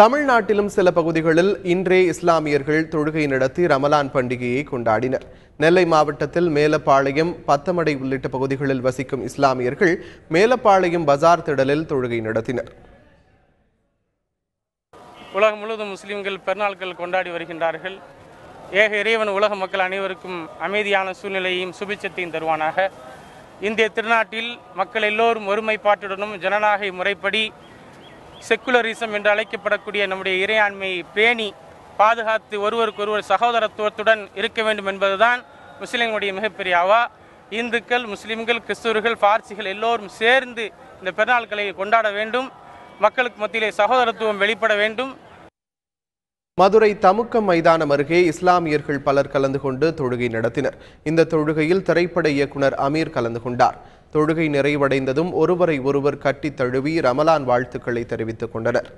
தமிழ்நாட்டிலும் சில பகுதிகளில் இன்றே இஸ்லாமியர்கள் தொழுகை நடத்தி ரமலான் பண்டிகையை கொண்டாடினர். நெல்லை மாவட்டத்தில் மேலப்பாளையம் பத்தமடை உள்ளிட்ட பகுதிகளில் வசிக்கும் இஸ்லாமியர்கள் மேலப்பாளையம் பஜார் திடலில் தொழுகை நடத்தினர். உலகம் முழுவதும் முஸ்லிம்கள் பெருநாள்கள் கொண்டாடி வருகின்றார்கள். ஏக இறைவன் உலக மக்கள் அனைவருக்கும் அமைதியான சூழ்நிலையையும் சுபிச்சத்தையும் தருவானாக. இந்திய திருநாட்டில் மக்கள் எல்லோரும் ஒருமைப்பாட்டுடனும் ஜனநாயக முறைப்படி செக்குலரிசம் என்று அழைக்கப்படக்கூடிய நம்முடைய இறையாண்மையை பேணி பாதுகாத்து ஒருவருக்கொருவர் சகோதரத்துவத்துடன் இருக்க வேண்டும் என்பதுதான் முஸ்லிம்களுடைய மிகப்பெரிய அவா. இந்துக்கள் முஸ்லிம்கள் கிறிஸ்தவர்கள் பார்சிகள் எல்லோரும் சேர்ந்து இந்த பெருநாட்களை கொண்டாட வேண்டும். மக்களுக்கு மத்தியிலே சகோதரத்துவம் வெளிப்பட வேண்டும். மதுரை தமுக்கம் மைதானம் அருகே இஸ்லாமியர்கள் பலர் கலந்து கொண்டு தொழுகை நடத்தினர். இந்த தொழுகையில் திரைப்பட இயக்குனர் அமீர் கலந்து கொண்டார். தொழுகை நிறைவடைந்ததும் ஒருவரை ஒருவர் கட்டித் தழுவி ரமலான் வாழ்த்துக்களை தெரிவித்துக் கொண்டனர்.